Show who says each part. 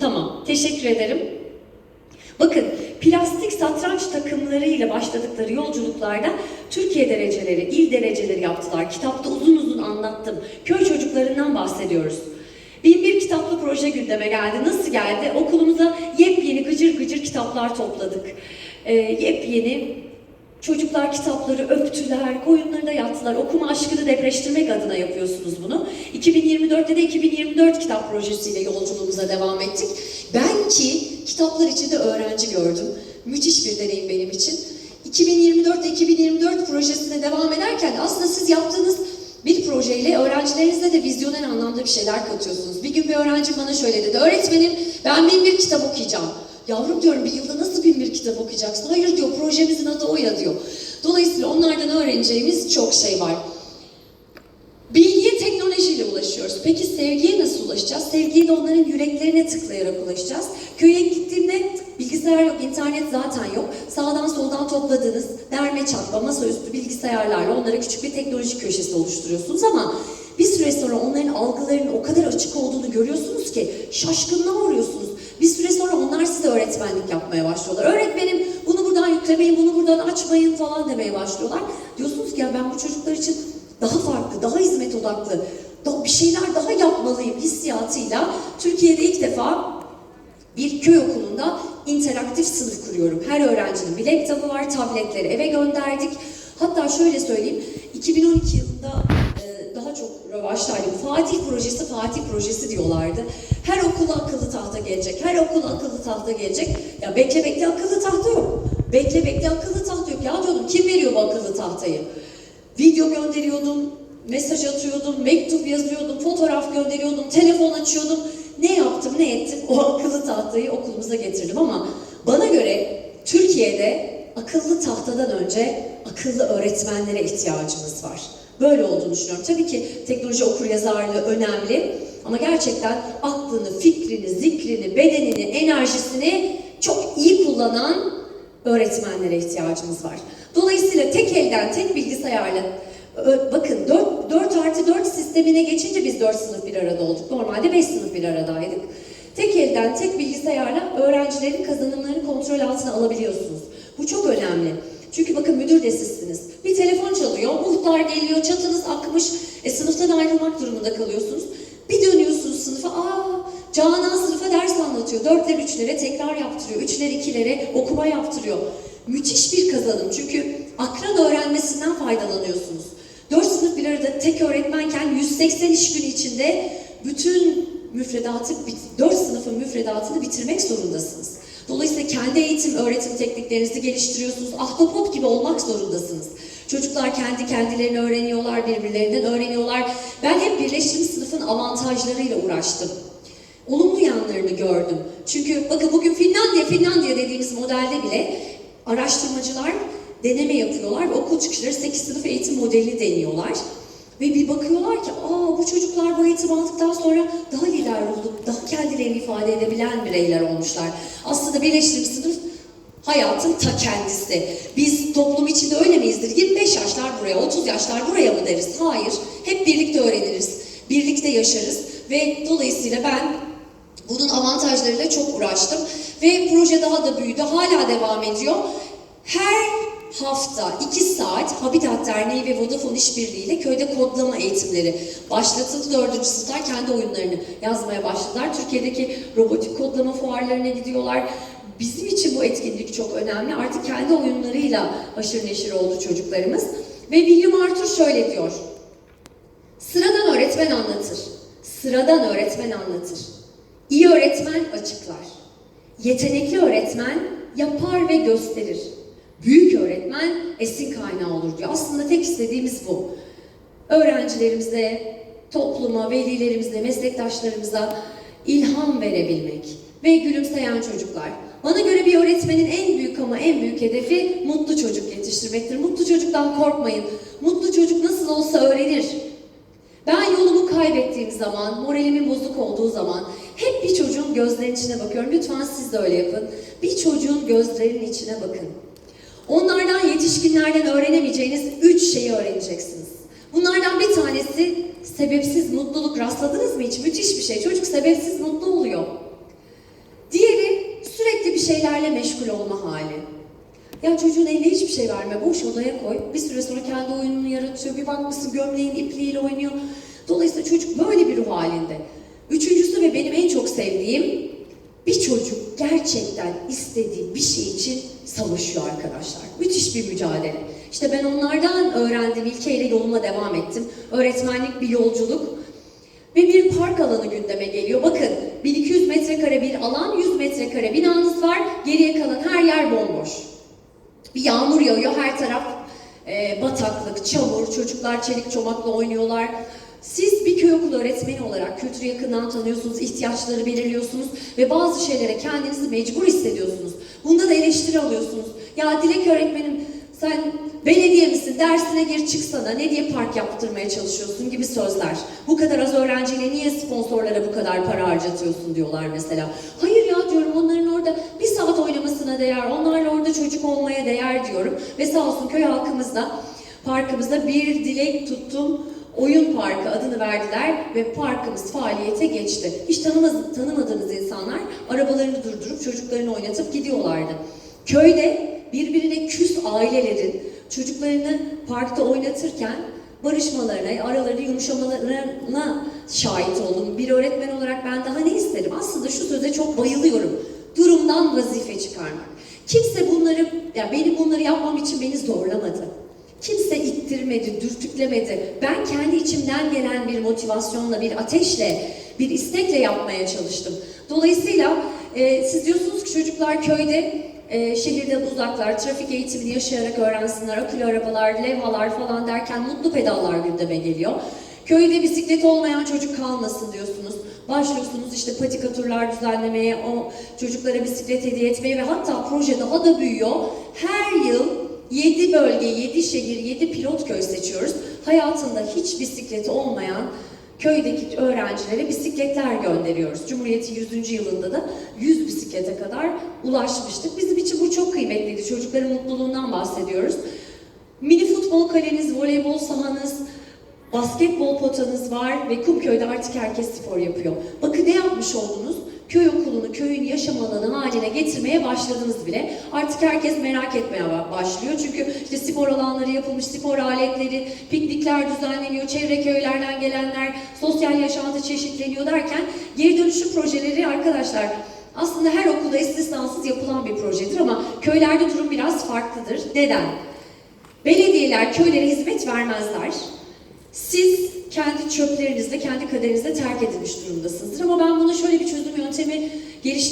Speaker 1: Tamam, teşekkür ederim. Bakın, plastik satranç takımlarıyla başladıkları yolculuklarda Türkiye dereceleri, il dereceleri yaptılar. Kitapta uzun uzun anlattım. Köy çocuklarından bahsediyoruz. Bin bir kitaplı proje gündeme geldi. Nasıl geldi? Okulumuza yepyeni gıcır gıcır kitaplar topladık. Ee, yepyeni Çocuklar kitapları öptüler, koyunlarına yattılar. Okuma aşkını depreştirmek adına yapıyorsunuz bunu. 2024'te de 2024 kitap projesiyle yolculuğumuza devam ettik. Ben ki kitaplar içinde öğrenci gördüm. Müthiş bir deneyim benim için. 2024'te 2024 projesine devam ederken aslında siz yaptığınız bir projeyle öğrencilerinizle de vizyoner anlamda bir şeyler katıyorsunuz. Bir gün bir öğrenci bana şöyle dedi. Öğretmenim ben bin bir kitap okuyacağım. Yavrum diyorum bir yılda nasıl bin bir kitap okuyacaksın? Hayır diyor projemizin adı o ya diyor. Dolayısıyla onlardan öğreneceğimiz çok şey var. Bilgiye teknolojiyle ulaşıyoruz. Peki sevgiye nasıl ulaşacağız? Sevgiye de onların yüreklerine tıklayarak ulaşacağız. Köye gittiğimde bilgisayar yok, internet zaten yok. Sağdan soldan topladığınız derme çatma masaüstü bilgisayarlarla onlara küçük bir teknoloji köşesi oluşturuyorsunuz ama bir süre sonra onların algılarının o kadar açık olduğunu görüyorsunuz ki şaşkınlığa uğruyorsunuz. Bir süre sonra onlar size öğretmenlik yapmaya başlıyorlar. Öğretmenim bunu buradan yüklemeyin, bunu buradan açmayın falan demeye başlıyorlar. Diyorsunuz ki ya ben bu çocuklar için daha farklı, daha hizmet odaklı, da- bir şeyler daha yapmalıyım hissiyatıyla Türkiye'de ilk defa bir köy okulunda interaktif sınıf kuruyorum. Her öğrencinin bir laptopu var, tabletleri eve gönderdik. Hatta şöyle söyleyeyim, 2012 yılında daha çok rövaştaydı. Fatih projesi, Fatih projesi diyorlardı. Her okula akıllı tahta gelecek, her okula akıllı tahta gelecek. Ya bekle bekle akıllı tahta yok. Bekle bekle akıllı tahta yok. Ya diyordum kim veriyor bu akıllı tahtayı? Video gönderiyordum, mesaj atıyordum, mektup yazıyordum, fotoğraf gönderiyordum, telefon açıyordum. Ne yaptım, ne ettim? O akıllı tahtayı okulumuza getirdim ama bana göre Türkiye'de akıllı tahtadan önce akıllı öğretmenlere ihtiyacımız var. Böyle olduğunu düşünüyorum. Tabii ki teknoloji okuryazarlığı önemli ama gerçekten aklını, fikrini, zikrini, bedenini, enerjisini çok iyi kullanan öğretmenlere ihtiyacımız var. Dolayısıyla tek elden, tek bilgisayarla Bakın 4, 4 artı 4 sistemine geçince biz 4 sınıf bir arada olduk. Normalde 5 sınıf bir aradaydık. Tek elden, tek bilgisayarla öğrencilerin kazanımlarını kontrol altına alabiliyorsunuz. Bu çok önemli. Çünkü bakın müdür de sizsiniz. Bir telefon çalıyor, muhtar geliyor, çatınız akmış, e, sınıftan ayrılmak durumunda kalıyorsunuz. Bir dönüyorsunuz sınıfa, aa Canan sınıfa ders anlatıyor. Dörtler üçlere tekrar yaptırıyor, üçler ikilere okuma yaptırıyor. Müthiş bir kazanım çünkü akran öğrenmesinden faydalanıyorsunuz. Dört sınıf bir arada tek öğretmenken 180 iş günü içinde bütün müfredatı, dört sınıfın müfredatını bitirmek zorundasınız. Dolayısıyla kendi eğitim, öğretim tekniklerinizi geliştiriyorsunuz. Ahtapot gibi olmak zorundasınız. Çocuklar kendi kendilerini öğreniyorlar, birbirlerinden öğreniyorlar. Ben hep birleşim sınıfın avantajlarıyla uğraştım. Olumlu yanlarını gördüm. Çünkü bakın bugün Finlandiya, Finlandiya dediğimiz modelde bile araştırmacılar deneme yapıyorlar ve okul çıkışları 8 sınıf eğitim modelini deniyorlar. Ve bir bakıyorlar ki aa bu çocuklar bu eğitim aldıktan sonra daha lider olup daha kendilerini ifade edebilen bireyler olmuşlar. Aslında birleştirim sınıf hayatın ta kendisi. Biz toplum içinde öyle miyizdir? 25 yaşlar buraya, 30 yaşlar buraya mı deriz? Hayır. Hep birlikte öğreniriz. Birlikte yaşarız. Ve dolayısıyla ben bunun avantajlarıyla çok uğraştım. Ve proje daha da büyüdü. Hala devam ediyor. Her hafta 2 saat Habitat Derneği ve Vodafone işbirliğiyle köyde kodlama eğitimleri başlatıldı. 4. sınıflar kendi oyunlarını yazmaya başladılar. Türkiye'deki robotik kodlama fuarlarına gidiyorlar. Bizim için bu etkinlik çok önemli. Artık kendi oyunlarıyla haşır neşir oldu çocuklarımız. Ve William Arthur şöyle diyor. Sıradan öğretmen anlatır. Sıradan öğretmen anlatır. İyi öğretmen açıklar. Yetenekli öğretmen yapar ve gösterir. Büyük öğretmen esin kaynağı olur diyor. Aslında tek istediğimiz bu. Öğrencilerimize, topluma, velilerimize, meslektaşlarımıza ilham verebilmek ve gülümseyen çocuklar. Bana göre bir öğretmenin en büyük ama en büyük hedefi mutlu çocuk yetiştirmektir. Mutlu çocuktan korkmayın. Mutlu çocuk nasıl olsa öğrenir. Ben yolumu kaybettiğim zaman, moralimin bozuk olduğu zaman hep bir çocuğun gözlerinin içine bakıyorum. Lütfen siz de öyle yapın. Bir çocuğun gözlerinin içine bakın. Onlardan yetişkinlerden öğrenemeyeceğiniz üç şeyi öğreneceksiniz. Bunlardan bir tanesi sebepsiz mutluluk. Rastladınız mı hiç? Müthiş bir şey. Çocuk sebepsiz mutlu oluyor. Şeylerle meşgul olma hali. Ya çocuğun eline hiçbir şey verme, boş odaya koy. Bir süre sonra kendi oyununu yaratıyor. Bir bakmışsın gömleğin ipliğiyle oynuyor. Dolayısıyla çocuk böyle bir ruh halinde. Üçüncüsü ve benim en çok sevdiğim bir çocuk gerçekten istediği bir şey için savaşıyor arkadaşlar. Müthiş bir mücadele. İşte ben onlardan öğrendiğim ilkeyle yoluma devam ettim. Öğretmenlik bir yolculuk. Ve bir park alanı gündeme geliyor. Bakın 1200 metrekare bir alan, 100 metrekare binanız var. Geriye kalan her yer bomboş. Bir yağmur yağıyor, her taraf e, bataklık, çamur, çocuklar çelik çomakla oynuyorlar. Siz bir köy okulu öğretmeni olarak kültürü yakından tanıyorsunuz, ihtiyaçları belirliyorsunuz ve bazı şeylere kendinizi mecbur hissediyorsunuz. Bunda da eleştiri alıyorsunuz. Ya Dilek öğretmenim sen belediye misin, dersine gir çıksana, ne diye park yaptırmaya çalışıyorsun gibi sözler. Bu kadar az öğrenciyle niye sponsorlara bu kadar para harcatıyorsun diyorlar mesela. Hayır ya diyorum onların orada bir saat oynamasına değer, onlarla orada çocuk olmaya değer diyorum. Ve sağ olsun köy halkımız da parkımızda bir dilek tuttum. Oyun Parkı adını verdiler ve parkımız faaliyete geçti. Hiç tanımaz, tanımadığımız insanlar arabalarını durdurup çocuklarını oynatıp gidiyorlardı. Köyde birbirine küs ailelerin çocuklarını parkta oynatırken barışmalarına, aralarını yumuşamalarına şahit oldum. Bir öğretmen olarak ben daha ne isterim? Aslında şu söze çok bayılıyorum. Durumdan vazife çıkarmak. Kimse bunları, ya beni bunları yapmam için beni zorlamadı. Kimse ittirmedi, dürtüklemedi. Ben kendi içimden gelen bir motivasyonla, bir ateşle, bir istekle yapmaya çalıştım. Dolayısıyla e, siz diyorsunuz ki çocuklar köyde, e, şehirden uzaklar, trafik eğitimini yaşayarak öğrensinler, akülü arabalar, levhalar falan derken mutlu pedallar gündeme geliyor. Köyde bisiklet olmayan çocuk kalmasın diyorsunuz. Başlıyorsunuz işte patika turlar düzenlemeye, o çocuklara bisiklet hediye etmeye ve hatta proje daha da büyüyor. Her yıl 7 bölge, 7 şehir, 7 pilot köy seçiyoruz. Hayatında hiç bisikleti olmayan köydeki öğrencilere bisikletler gönderiyoruz. Cumhuriyet'in 100. yılında da 100 bisiklete kadar ulaşmıştık. Bizim için bu çok kıymetliydi. Çocukların mutluluğundan bahsediyoruz. Mini futbol kaleniz, voleybol sahanız, basketbol potanız var ve Kumköy'de artık herkes spor yapıyor. Bakın ne yapmış oldunuz? Köy okulunu köyün yaşam alanı haline getirmeye başladınız bile. Artık herkes merak etmeye ba- başlıyor. Çünkü işte spor alanları yapılmış, spor aletleri, piknikler düzenleniyor, çevre köylerden gelenler, sosyal yaşantı çeşitleniyor derken geri dönüşüm projeleri arkadaşlar aslında her okulda istisnasız yapılan bir projedir ama köylerde durum biraz farklıdır. Neden? Belediyeler köylere hizmet vermezler. Siz kendi çöplerinizle, kendi kaderinizle terk edilmiş durumdasınızdır. Ama ben buna şöyle bir çözüm yöntemi geliştirebilirim.